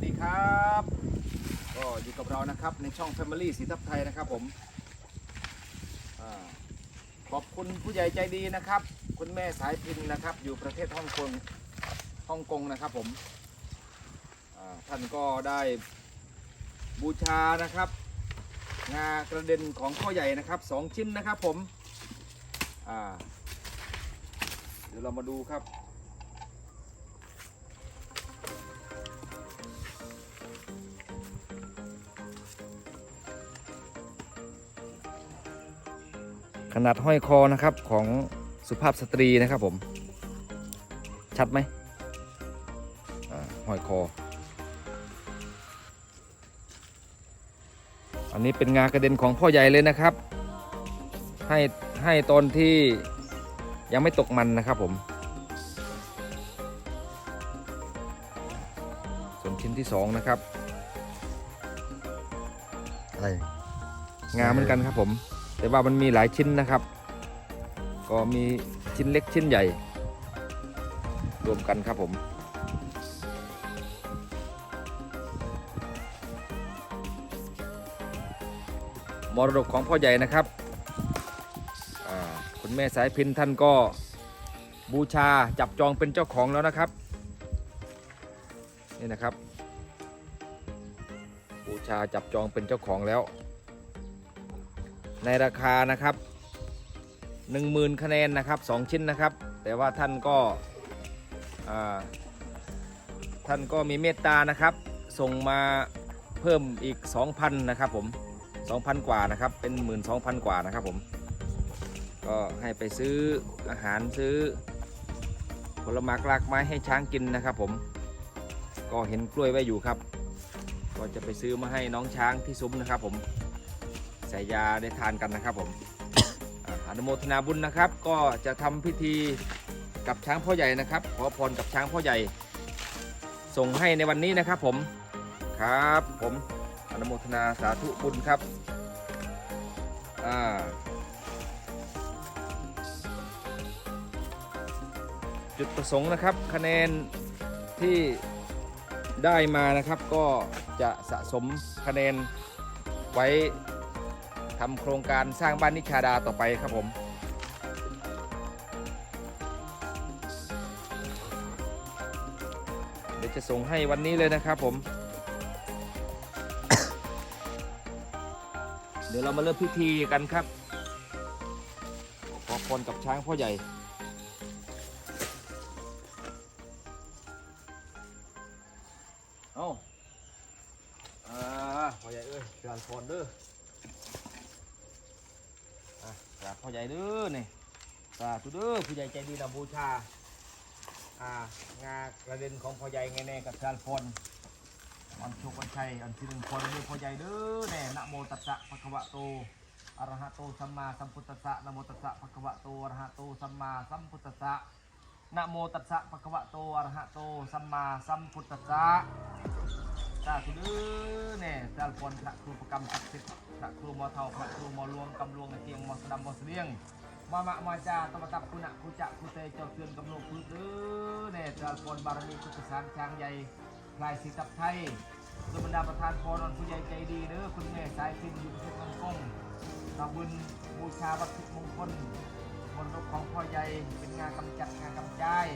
สดีครับ ก็อยู่กับเรานะครับในช่อง Family สีทับไทยนะครับผมอขอบคุณผู้ใหญ่ใจดีนะครับ คุณแม่สายพินนะครับ อยู่ประเทศฮ่องกงฮ่องกงนะครับผมท่านก็ได้บูชานะครับ งากระเด็นของพ่อใหญ่นะครับสองชิ้นนะครับผมเดี๋ยวเรามาดูครับ นาดห้อยคอนะครับของสุภาพสตรีนะครับผม ชัดไหมห้อยคอ อันนี้เป็นงากระเด็นของพ่อใหญ่เลยนะครับ ให้ให้ตอนที่ยังไม่ตกมันนะครับผม ส่วนชิ้นที่สองนะครับ อะไร งาเหมือนกันครับผม แต่ว่ามันมีหลายชิ้นนะครับ ก็มีชิ้นเล็กชิ้นใหญ่ รวมกันครับผมมรดกของพ่อใหญ่นะครับคุณแม่สายพินท่านก็บูชาจับจองเป็นเจ้าของแล้วนะครับ นี่นะครับ บูชาจับจองเป็นเจ้าของแล้ว ในราคานะครับ 10,000 คะแนนนะครับ 2 ชิ้นนะครับ แต่ว่าท่านก็ท่านก็มีเมตตานะครับ ส่งมาเพิ่มอีก 2,000 นะครับผม 2,000 กว่านะครับ เป็น 12,000 กว่านะครับผม ก็ให้ไปซื้ออาหารซื้อผลไม้รากไม้ให้ช้างกินนะครับผม ก็เห็นกล้วยไว้อยู่ครับ ก็จะไปซื้อมาให้น้องช้างที่ซุ้มนะครับผม ใส่ยาได้ทานกันนะครับผมอนุโมทนาบุญนะครับ ก็จะทำพิธีกับช้างพ่อใหญ่นะครับ ขอพรกับช้างพ่อใหญ่ ส่งให้ในวันนี้นะครับผมครับ ผมอนุโมทนาสาธุบุญครับอ่าจุดประสงค์นะครับ คะแนนที่ได้มานะครับก็จะสะสมคะแนนไว้ ทำโครงการสร้างบ้านนิชาดาต่อไปครับผมเดี๋ยวจะส่งให้วันนี้เลยนะครับผม เดี๋ยวเรามาเริ่มพิธีกันครับ ขอพรกับช้างพ่อใหญ่เอาอ่าพ่อใหญ่เอ้ยเชิญพรเด้อาพ่อใหญ่เด้อนี่สาธุเด้อผู้ใหญ่ใจดีนำบูชา อ่างากระเด็นของพ่อใหญ่ไงแน่กับชาลพรวันโชควันชัยอันที่หนึ่งคนนี่พ่อใหญ่เด้อแน่นะโมตัสสะภะคะวะโตอะระหะโตสัมมาสัมพุทธัสสะนะโมตัสสะภะคะวะโตอะระหะโตสัมมาสัมพุทธัสสะนะโมตัสสะภะคะวะโตอะระหะโตสัมมาสัมพุทธัสสะ สาธุเด้อแน่สารพรพระครูประกรรมศักดิ์สิทธิ์พระครูหมอเทาพระครูหมอหลวงกำลวงในเตียงหมอสดำหมอเสลียงมามะมาจาตมตับคุณะคุจะคุเตเจ้าเตือนกำลวงพืชเด้อแน่สารพรบารมีพุทธสารช้างใหญ่พลายศรีตับไทยโดยบรรดาประธานพรอนผู้ใหญ่ใจดีเด้อคุณแม่สายพินอยู่ประเทศฮ่องกงทำบุญบูชาวัตถุมงคลมนต์ของพ่อใหญ่เป็นงานกำจัดงานกำจาย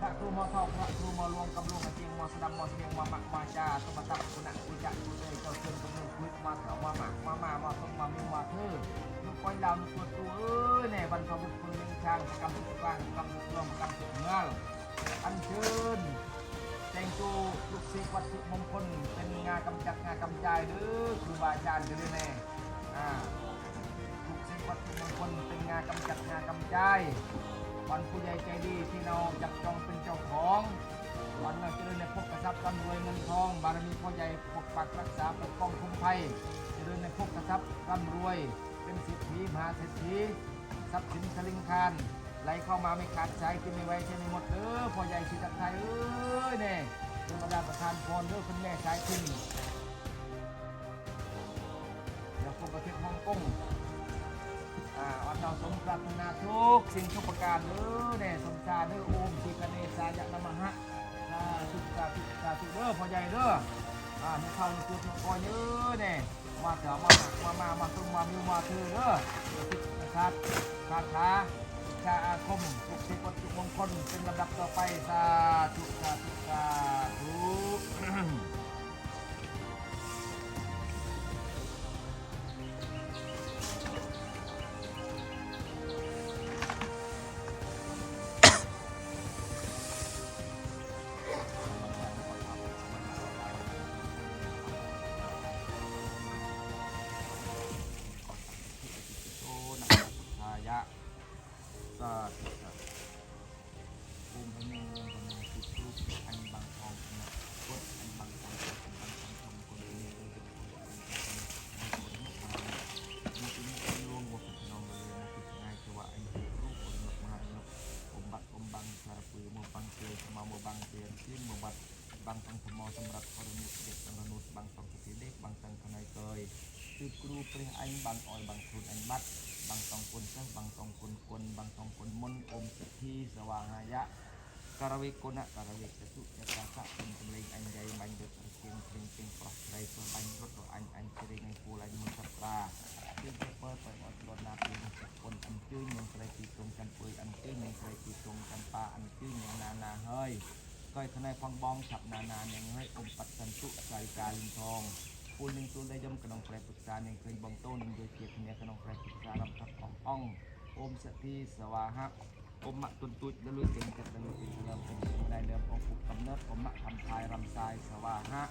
ประกรรมศักดิ์สิทธิ์พระครูมอทองพระครูมอลวงกำลวงอาเจียงมอสดำมอเสียงมาหมักมาจาตุมาตับกุณะกุจักกุเลยเจ้าเชิญกำลังคุยมาเถามาหมักมามามาต้องมามีมาเธอลูกก้อยดาวลูกตัวตัวเอ้ยเน่บรรพบุรุษคนหนึ่งช้างกรรมสุกลางประกรรมสุกลมกรรมสุกเงาอันเชิญแจงจูลูกศิษย์วัตถุมงคลเป็นงานกำจัดงานกำจายเด้อครูบาอาจารย์เด้อแน่อ่าถูกสิ่งวัตถุมงคลเป็นงานกำจัดงานกำจาย วันผู้ใหญ่ใจดีที่เราจับจองเป็นเจ้าของวันเราเจริญในภพกระทรัพย์ร่ำรวยเงินทอง บารมีพ่อใหญ่ปกปักรักษาปกป้องคุ้มภัยเจริญในภพกระทรัพย์ร่ำรวย เป็นเศรษฐีมหาเศรษฐีทรัพย์สินสลิงคารไหลเข้ามาไม่ขาดสายกินไม่ไหวใช้ไม่หมดเด้อพ่อใหญ่สิจักไทยเอ้ยเนี่ยเป็นบรรดาประธานพรเด้อคุณแม่สายขึ้นเดี๋ยวพวกประเทศฮ่องกง จ้าสมปรารถนาทุกสิ่งทุกประการเด้อแด่สมชาเด้อโอมสิกเนสายะนมหะสาธุสาธุสาธุเด้อพอใหญ่เด้ออ่าให้เข้าในจุดของกอยเด้อแน่มาเถอะมาหักมามามาตุ้มมามิวมาเถอเด้อสิทธิ์ครับคาถาคาอาคมสุกสิ่งวัตุมงคลเป็นลำดับต่อไปสาธุสาธุสาธุ บางตองคนลซึ่งบางตองคนคนบางตองคนลมนอมสิทธิสว่างายะการวิกุณะการวิกตุยักษะเป็นเพลงอันใหญ่บันเดิดเสีงเพลงเพลงปลอบใจเป็นอบังรถอันอันเพลงในภูลันมุสตราที่จะเปิดไปอดรถนาเพลงสักคนอันชื่อเมืองไกลตีตรงกันปุยอันชื่อเมืองไกลตีตรงกันปลาอันชื่อเมืองนานาเฮ้ยก้อยทนายฟังบองฉับนานาเนียงให้อมปัดจันตุใจกาลินทอง ពលនឹងទូនដែលខ្ញុំក្នុងព្រះពុទ្ធសាសនាឃើញបងតូននឹងយកជាគ្នាក្នុងព្រះពុទ្ធសាសនារបស់អង្គអង្គអូមសទ្ធីសវាហៈអមទុនទូចដល់លុយទាំងចិត្តដល់លុយទាំងលើពេញដែលលើអង្គពុកកំណត់អមខំខាយរំសាយសវាហៈ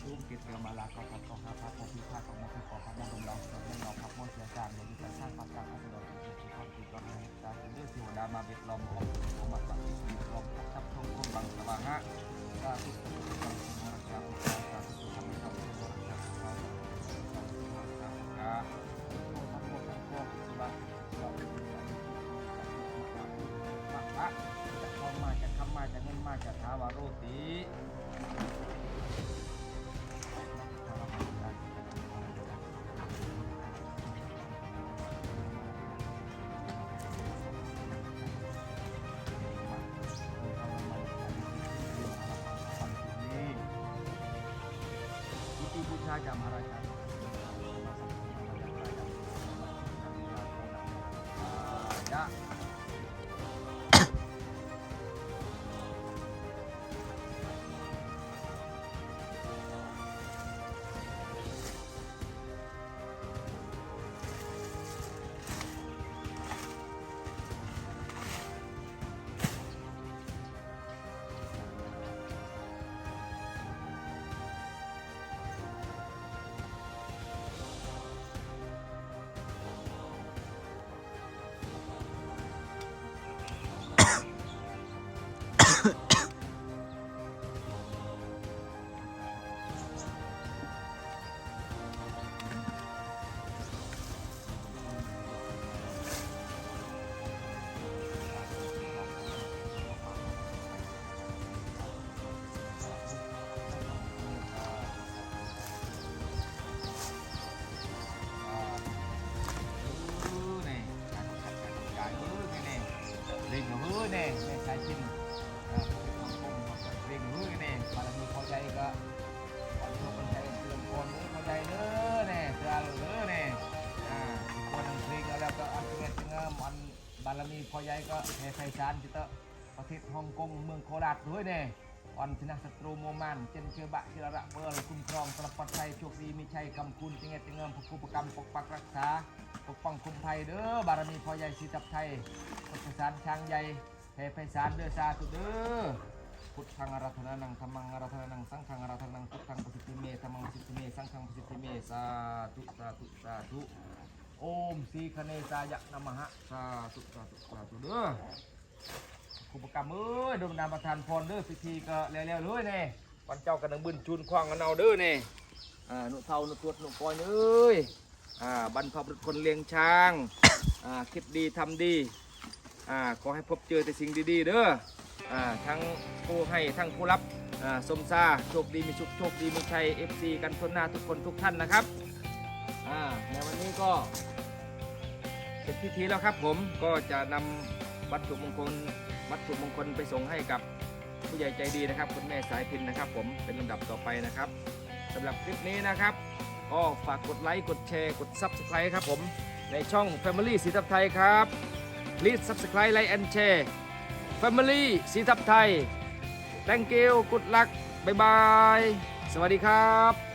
ជួងគេប្រមាឡាកកកហផកពីផកមកពីកកមកដំឡងដំឡងផកមកជាតាមដែលមានសាផកអត់ដល់ជាផកពីកកតាមនេះទេវតាមកវិទ្យលំអមអមបាក់ពីកកចាប់ក្នុងគុំបងសវាហៈ จากเข้ามาจากคำมาจากเงินมาจากทาวารุติารมีพอใหญ่ก็แห่ไฟชานจิตเตอร์ประเทศฮ่องกงเมืองโคราชด้วยเน่อ่อนชนะศัตรูโมมันเจนเชือบะเชือระเบิดคุ้มครองสลับปัดไทยโชคดีมีชัยกำคุณจิงเงจิงเงิมผู้ปกรรมปกปักรักษาปกป้องคุมภัยเด้อบารมีพ่อใหญ่สีตับไทยพุทธสารช้างใหญ่แห่ไฟชานเด้อสาธุเด้อพุทธังอารัธนานังธรรมังอารัธนานังสังฆังอารัธนานังพุทธังประสิทธิเมธรรมังประสิทธิเมสังฆังประสิทธิเมสาธุสาธุสาธุ โอมสีคเนสายะนามะสาธุสาธุสาธุเด้อคุปกรรมเอ้ยโดมนามประทานพรเด้อพิธีก็แล้วๆเลยเน่วันเจ้ากันนังบึนจูนควางกันเอาเด้อเน่อ่าหนุเท่าหนุตรวจหนุกอยเอ้ยอ่าบรรพบุรุษคนเลี้ยงช้างอ่าคิดดีทำดีอ่าขอให้พบเจอแต่สิ่งดีๆเด้ออ่าทั้งผู้ให้ทั้งผู้รับอ่าสมซาโชคดีมีสุขโชคดีมีชัย FC กันทนหน้าทุกคนทุกท่านนะครับ อ่าในวันนี้ก็เสร็จพิธีแล้วครับผมก็จะนำวัตถุมงคล วัตถุมงคลไปส่งให้กับผู้ใหญ่ใจดีนะครับ คุณแม่สายพินนะครับ ผมเป็นลำดับต่อไปนะครับสำหรับคลิปนี้นะครับก็ฝากกดไลค์กดแชร์กด Subscribe ครับผมในช่อง Family สีทับไทยครับ Please Subscribe Like and Share Family สีทับไทย Thank you Good luck บ๊ายบายสวัสดีครับ